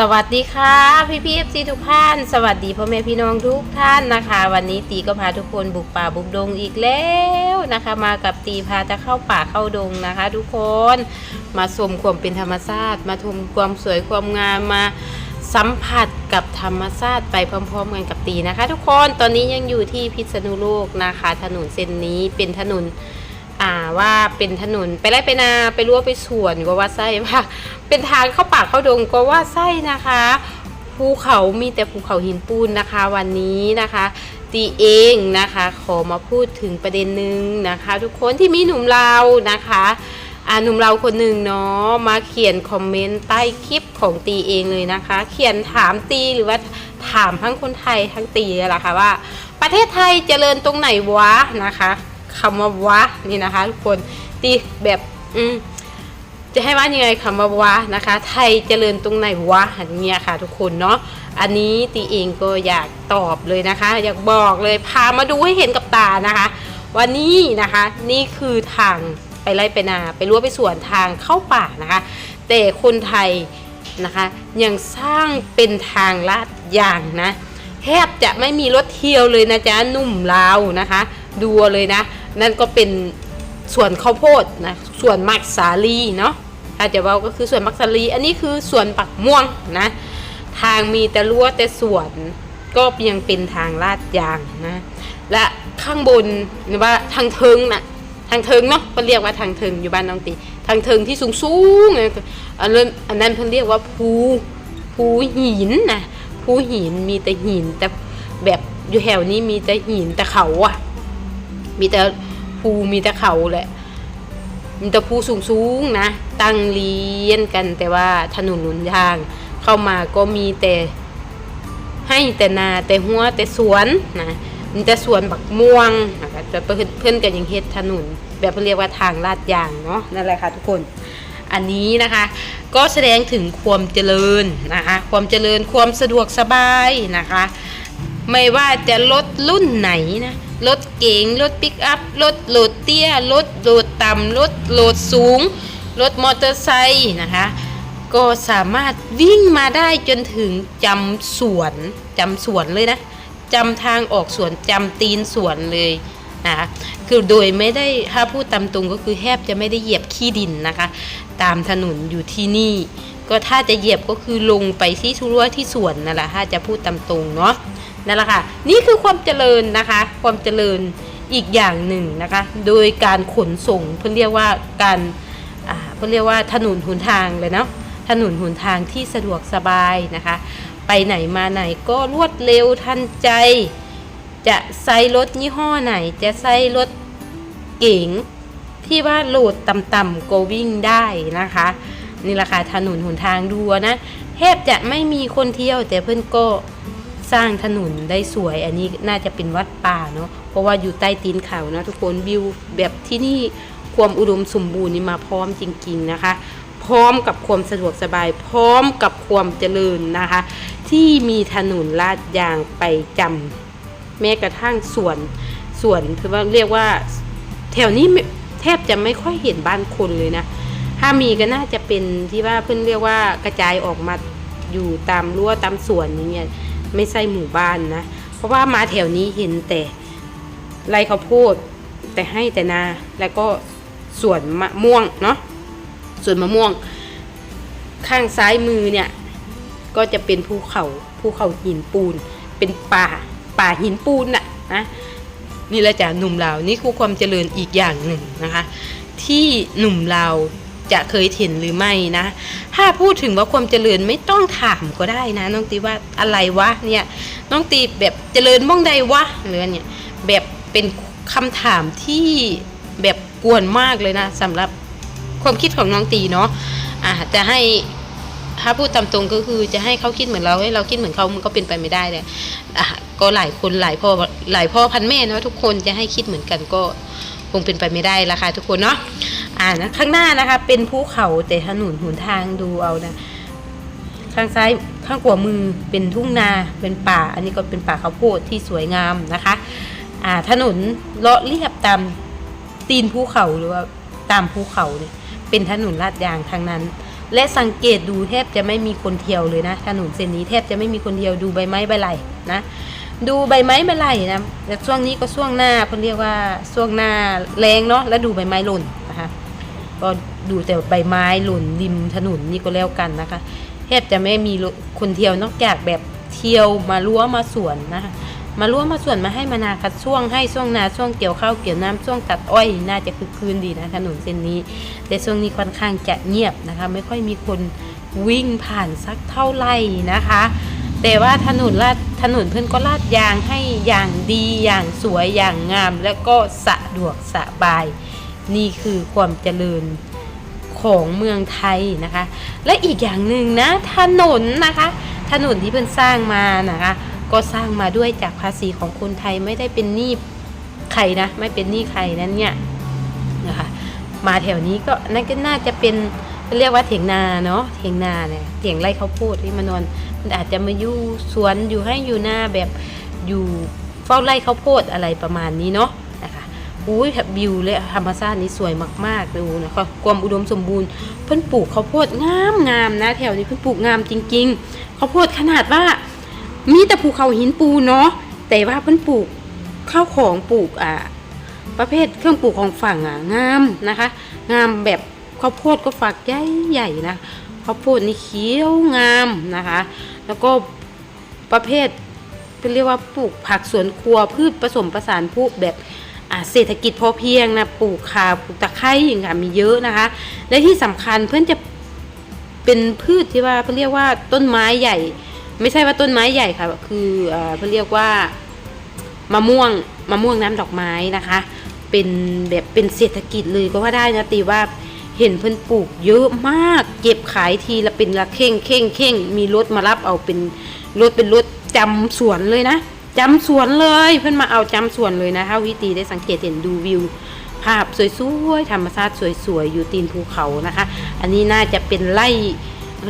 สวัสดีค่ะพี่พี่เอฟซีทุกท่าน สวัสดีพ่อแม่พี่น้องทุกท่านนะคะ วันนี้ตีก็พาทุกคนบุกป่าบุกดงอีกแล้วนะคะ มากับตีพาจะเข้าป่าเข้าดงนะคะ ทุกคนมาชมความเป็นธรรมชาติ มาชมความสวยความงามมาสัมผัสกับธรรมชาติไปพร้อมๆกันกับตีนะคะ ทุกคนตอนนี้ยังอยู่ที่พิษณุโลกนะคะ ถนนเส้นนี้เป็นถนน อ่าว่าเป็นถนนไปไร่ไปนาไปรั้วไปสวนก็ว่าไส้ว่า เป็นทางเข้าป่าเข้าดงก็ว่าไส้นะคะภูเขามีแต่ภูเขาหินปูนนะคะวันนี้นะคะตีเองนะคะขอมาพูดถึงประเด็นหนึ่งนะคะ ทุกคนที่มีหนุ่มเรานะคะอ่าหนุ่มเราคนหนึ่งเนาะมาเขียนคอมเมนต์ใต้คลิปของตีเองเลยนะคะ เขียนถามตีหรือว่าถามทั้งคนไทยทั้งตีแหละค่ะว่า ประเทศไทยเจริญตรงไหนวะนะคะ คำว่าวะนี่นะคะทุกคนตีแบบอืมจะให้ว่ายังไงคำว่าวะนะคะ ไทยเจริญตรงไหนวะอย่างเงี้ยค่ะ ทุกคนเนาะอันนี้ตีเองก็อยากตอบเลยนะคะ อยากบอกเลยพามาดูให้เห็นกับตานะคะ วันนี้นะคะ นี่คือทางไปไล่ไปนาไปรั้วไปสวนทางเข้าป่านะคะ แต่คนไทยนะคะยังสร้างเป็นทางลาดยางนะแทบจะไม่มีรถเที่ยวเลยนะจ๊ะหนุ่มลาวนะคะ ดูเลยนะ นั่นก็เป็นส่วนข้าวโพดนะส่วนมักสาลีเนาะถ้าจะว่าก็คือส่วนมักสาลี อันนี้คือส่วนปักม่วงนะทางมีแต่รั้วแต่สวนก็ยังเป็นทางลาดยางนะและข้างบนหรือว่าทางเทิงน่ะทางเทิงเนาะเพิ่นเรียกว่าทางเทิงอยู่บ้านน้องตีทางเทิงที่สูงสูงๆอันนั้นอันนั้นเพิ่นเรียกว่าภูภูหินนะภูหินมีแต่หินแต่แบบอยู่แถวนี้มีแต่หินแต่เขาอะ มีแต่ภูมีแต่เขาแหละ มีแต่ภูสูงสูงๆนะ ตั้งเรียนกันแต่ว่าถนนหนทาง เข้ามาก็มีแต่ให้แต่นาแต่หัวแต่สวนนะมีแต่สวนบักม่วงนะคะแต่เพื่อนเพื่อนกันยังเฮ็ดถนนแบบเรียกว่าทางลาดยางเนาะนั่นแหละค่ะทุกคนอันนี้นะคะก็แสดงถึงความเจริญนะคะความเจริญความสะดวกสบายนะคะ ไม่ว่าจะรถรุ่นไหนนะรถเก๋งรถปิกอัพรถโหลดเตี้ยรถโหลดต่ำรถโหลดสูงรถมอเตอร์ไซค์นะคะก็สามารถวิ่งมาได้จนถึงจำสวนจำสวนเลยนะจำทางออกสวนจำตีนสวนเลยนะคะคือโดยไม่ได้ถ้าพูดตามตรงก็คือแทบจะไม่ได้เหยียบขี้ดินนะคะ ตามถนนอยู่ที่นี่ ก็ถ้าจะเหยียบก็คือลงไปที่ทุรั้วที่สวนนั่นแหละถ้าจะพูดตามตรงเนาะ นั่นแหละค่ะ นี่คือความเจริญนะคะ ความเจริญอีกอย่างหนึ่งนะคะ โดยการขนส่งเพื่อเรียกว่าการอ่าเพื่อเรียกว่าถนนหนทางเลยเนาะ ถนนหนทางที่สะดวกสบายนะคะ ไปไหนมาไหนก็รวดเร็วทันใจ จะใช้รถยี่ห้อไหน จะใช้รถเก๋งที่ว่าโหลดต่ำๆก็วิ่งได้นะคะ นี่แหละค่ะถนนหนทางดูนะแทบจะไม่มีคนเที่ยวแต่เพื่อนก็ สร้างถนนได้สวย อันนี้น่าจะเป็นวัดป่าเนาะเพราะว่าอยู่ใต้ตีนเขานะทุกคนวิวแบบที่นี่ความอุดมสมบูรณ์นี่มาพร้อมจริง ๆนะคะ พร้อมกับความสะดวกสบาย พร้อมกับความเจริญนะคะ ที่มีถนนลาดยางไปจำแม้กระทั่งสวนสวนคือว่าเรียกว่าแถวนี้แทบจะไม่ค่อยเห็นบ้านคนเลยนะ ถ้ามีก็น่าจะเป็นที่ว่าเพื่อนเรียกว่ากระจายออกมาอยู่ตามรั้วตามสวนอย่างเงี้ย ไม่ใช่หมู่บ้านนะ เพราะว่ามาแถวนี้เห็นแต่ไรเขาวโพดแต่ให้แต่นาแล้วก็สวนมะม่วงเนาะสวนมะม่วง ข้างซ้ายมือเนี่ย ก็จะเป็นภูเขาภูเขาหินปูน เป็นป่าป่าหินปูนน่ะนะนี่แหละจ้ะหนุ่มลาวนี่คือความเจริญอีกอย่างหนึ่งนะคะ ที่หนุ่มลาว จะเคยเห็นหรือไม่นะ ถ้าพูดถึงว่าความเจริญไม่ต้องถามก็ได้นะ น้องตีว่าอะไรวะเนี่ยน้องตีแบบเจริญม่องใดวะหรือเนี่ยแบบเป็นคำถามที่แบบกวนมากเลยนะสำหรับความคิดของน้องตีเนาะอ่าจะให้ถ้าพูดตามตรงก็คือจะให้เขาคิดเหมือนเราให้เราคิดเหมือนเขามันก็เป็นไปไม่ได้เลยอะก็หลายคนหลายพ่อหลายพ่อพันแม่เนาะทุกคนจะให้คิดเหมือนกันก็คงเป็นไปไม่ได้ละค่ะทุกคนเนาะ อ่านะข้างหน้านะคะ เป็นภูเขาแต่ถนนหนทางดูเอานะข้างซ้ายข้างขวามือเป็นทุ่งนาเป็นป่า อันนี้ก็เป็นป่าข้าวโพดที่สวยงามนะคะอ่าถนนเลาะเรียบตามตีนภูเขาหรือว่าตามภูเขาเนี่ยเป็นถนนลาดยางทางนั้น และสังเกตดูแทบจะไม่มีคนเที่ยวเลยนะ ถนนเส้นนี้แทบจะไม่มีคนเที่ยวดูใบไม้ใบไหลนะดูใบไม้ใบไหลนะแต่ช่วงนี้ก็ช่วงหน้าเขาเรียกว่าช่วงหน้าแรงเนาะแล้วดูใบไม้หล่น ก็ดูแต่ใบไม้หล่นริมถนนนี่ก็แล้วกันนะคะแทบจะไม่มีคนเที่ยวนอกจากแบบเที่ยวมารั้วมาสวนนะคะมาร่วมาสวนมาให้มานาคัดช่วงให้ช่วงนาช่วงเกี่ยวข้าวเกี่ยวน้ำช่วงตัดอ้อยน่าจะคือคืนดีนะถนนเส้นนี้ แต่ช่วงนี้ค่อนข้างจะเงียบนะคะ ไม่ค่อยมีคนวิ่งผ่านสักเท่าไหร่นะคะ แต่ว่าถนนลาดถนนเพื่อนก็ลาดยางให้อย่างดีอย่างสวยอย่างงาม และก็สะดวกสบาย นี่คือความเจริญของเมืองไทยนะคะ และอีกอย่างหนึ่งนะถนนนะคะ ถนนที่เพื่นสร้างมานะคะ ก็สร้างมาด้วยจากภาษีของคนไทยไม่ได้เป็นหนี้ใครนะไม่เป็นหนี้ใครนั่นเนี่ยนะคะมาแถวนี้ก็นั่นก็น่าจะเป็นเรียกว่าเถียงนาเนาะเถียงนาเนี่ยเถียงไร่ข้าวโพดที่มานอนมันอาจจะมาอยู่สวนอยู่ให้อยู่หน้าแบบอยู่เฝ้าไร่ข้าวโพดอะไรประมาณนี้เนาะ อุ้ยแบบวิวและธรรมชาตินี้สวยมากๆดูนะคะความอุดมสมบูรณ์เพิ่นปลูกข้าวโพดงามงามนะ แถวนี้เพิ่นปลูกงามจริงๆข้าวโพดขนาดว่า มีแต่ภูเขาหินปูเนาะแต่ว่าเพิ่นปลูกข้าวของปลูกอ่าประเภทเครื่องปลูกของฝั่งอะงามนะคะ งามแบบข้าวโพดก็ฝักใหญ่ใหญ่ๆนะข้าวโพดนี่เขียวงามนะคะ แล้วก็ประเภทเป็นเรียกว่าปลูกผักสวนครัวพืชผสมผสานพวกแบบ เศรษฐกิจพอเพียงนะปลูกข่าปลูกตะไคร้อย่างเงี้ยมีเยอะนะคะ และที่สำคัญเพื่อนจะเป็นพืชที่ว่าเขาเรียกว่าต้นไม้ใหญ่ ไม่ใช่ว่าต้นไม้ใหญ่ค่ะ คือเขาเรียกว่ามะม่วงมะม่วงน้ำดอกไม้นะคะ เป็นแบบเป็นเศรษฐกิจเลยก็ว่าได้นะตีว่าเห็นเพิ่อนปลูกเยอะมากเก็บขายทีละเป็นละเข่งเข่งเข่งมีรถมารับเอาเป็นรถเป็นรถจำสวนเลยนะ จำสวนเลยเพิ่อนมาเอาจำสวนเลยนะถ้าวิตีได้สังเกตเห็นดูวิว ภาพสวยๆธรรมชาติสวยๆอยู่ตีนภูเขานะคะ อันนี้น่าจะเป็นไร่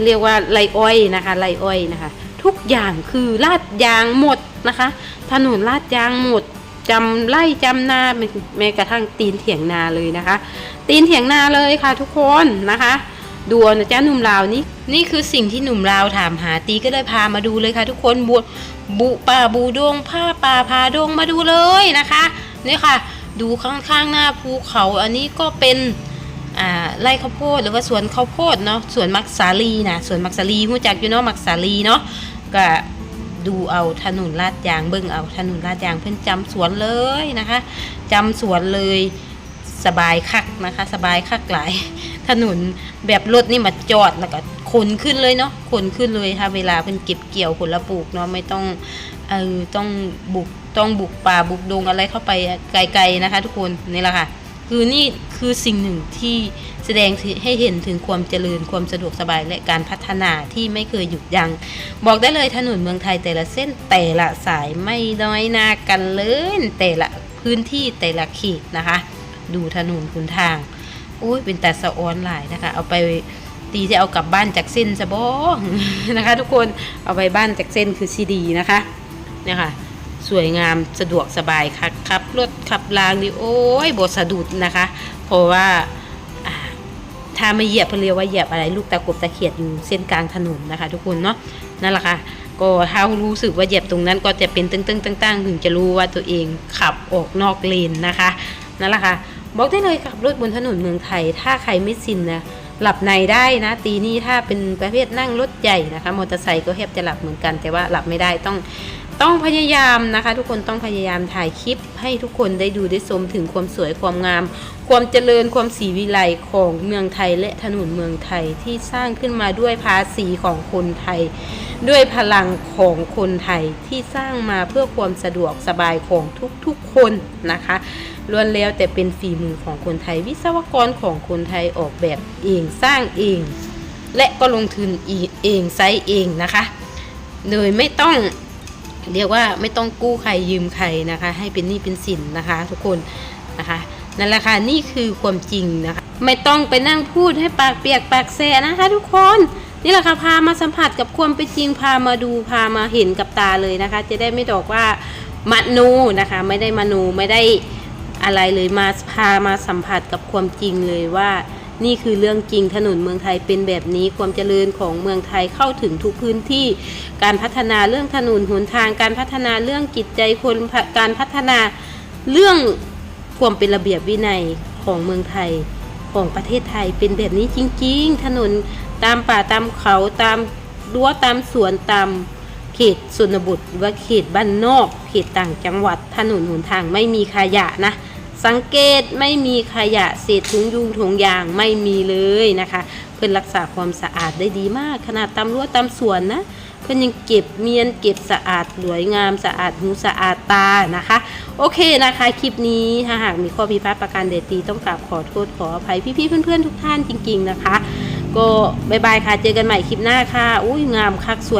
เรียกว่าไร่อ้อยนะคะไร่อ้อยนะคะ ทุกอย่างคือลาดยางหมดนะคะ ถนนลาดยางหมดจำไล่จำนาแม้กระทั่งตีนเถียงนาเลยนะคะ ตีนเถียงนาเลยค่ะทุกคนนะคะ ดูเอานะจ๊ะหนุ่มลาวนี่นี่คือสิ่งที่หนุ่มลาวถามหาตีก็เลยพามาดูเลยค่ะทุกคนบุบุป่าบูดงผ้าป่าพาดงมาดูเลยนะคะนี่ค่ะ ดูข้างๆหน้าภูเขาอันนี้ก็เป็นอ่าไร่ข้าวโพดหรือว่าสวนข้าวโพดเนาะสวนมักสาลีนะสวนมักสาลีหู้จักอยู่เนาะมักสาลีเนาะก็ดูเอาถนนลาดยางเบิ่งเอาถนนลาดยางเพิ่อนจำสวนเลยนะคะจำสวนเลยสบายคักนะคะ สบายคักหลาย ถนนแบบรถนี่มาจอดแล้วก็ขนขึ้นเลยเนาะขนขึ้นเลยค่ะเวลาเพิ่นเก็บเกี่ยวผลปลูกเนาะไม่ต้องเออต้องบุกต้องบุกป่าบุกดงอะไรเข้าไปไกลๆนะคะ ทุกคนนี่แหละค่ะ คือนี่คือสิ่งหนึ่งที่แสดงให้เห็นถึงความเจริญความสะดวกสบายและการพัฒนาที่ไม่เคยหยุดยัง้งบอกได้เลยถนนเมืองไทยแต่ละเส้นแต่ละสายไม่น้อยหน้ากันเลยแต่ละพื้นที่แต่ละเขตนะคะ ดูถนนคุณทาง อุ้ยเป็นแต่สะออนหลายนะคะ เอาไปตีจะเอากลับบ้านจากเส้นซะบ่นะคะ ทุกคนเอาไปบ้านจากเส้นคือซีดีนะคะเนี่ยค่ะสวยงามสะดวกสบายค่ะขับรถขับรางนี่โอ้ยบสะดุดนะคะ เพราะว่าถ้าไม่เหยียบเขาเรียกว่าเหยียบอะไรลูกตะกบตะเขียดอยู่เส้นกลางถนนนะคะ ทุกคนเนาะนั่นแหละค่ะก็ถ้ารู้สึกว่าเหยียบตรงนั้นก็จะเป็นตึ้งๆตั้งๆถึงจะรู้ว่าตัวเองขับออกนอกเลนนะคะนั่นแหละค่ะ บอกได้เลยขับรถบนถนนเมืองไทย ถ้าใครไม่ชินนะหลับในได้นะ ตีนี้ถ้าเป็นประเภทนั่งรถใหญ่นะคะมอเตอร์ไซค์ก็แทบจะหลับเหมือนกัน แต่ว่าหลับไม่ได้ต้อง ต้องพยายามนะคะ ทุกคนต้องพยายามถ่ายคลิปให้ทุกคนได้ดูได้ชมถึงความสวยความงาม ความเจริญความสีวิไลของเมืองไทยและถนนเมืองไทยที่สร้างขึ้นมาด้วยภาษีของคนไทย ด้วยพลังของคนไทยที่สร้างมาเพื่อความสะดวกสบายของทุกๆคนนะคะล้วนแล้วแต่เป็นฝีมือของคนไทย วิศวกรของคนไทยออกแบบเองสร้างเอง และก็ลงทุนเองไซส์เองนะคะ โดยไม่ต้อง เรียกว่าไม่ต้องกู้ใครยืมใครนะคะ ให้เป็นหนี้เป็นสินนะคะ ทุกคนนะคะนั่นแหละค่ะนี่คือความจริงนะคะ ไม่ต้องไปนั่งพูดให้ปากเปียกปากแสนะคะ ทุกคนนี่แหละค่ะพามาสัมผัสกับความเป็นจริงพามาดูพามาเห็นกับตาเลยนะคะ จะได้ไม่บอกว่ามโนนะคะ ไม่ได้มโนไม่ได้อะไรเลยมาพามาสัมผัสกับความจริงเลยว่า นี่คือเรื่องจริงถนนเมืองไทยเป็นแบบนี้ความเจริญของเมืองไทยเข้าถึงทุกพื้นที่ การพัฒนาเรื่องถนนหนทาง การพัฒนาเรื่องจิตใจคนการพัฒนาเรื่องความเป็นระเบียบวินัยของเมืองไทยของประเทศไทยเป็นแบบนี้จริง ๆ ถนนตามป่าตามเขาตามรั้วตามสวนตามเขตชนบทหรือว่าเขตบ้านนอก เขตต่างจังหวัดถนนหนทางไม่มีขยะนะ สังเกตไม่มีขยะเศษถุงยุงถุงยางไม่มีเลยนะคะ เพื่อนรักษาความสะอาดได้ดีมาก ขนาดตามรั้วตามสวนนะเพื่อนยังเก็บเมียนเก็บสะอาดสวยงามสะอาดหูสะอาดตานะคะ โอเคนะคะ คลิปนี้ถ้าหากมีข้อพิพาทประการใดตีต้องกราบขอโทษขออภัยพี่ๆเพื่อนๆทุกท่านจริง ๆนะคะ ก็บายบายค่ะเจอกันใหม่คลิปหน้าค่ะอุ้ยงามคักสวย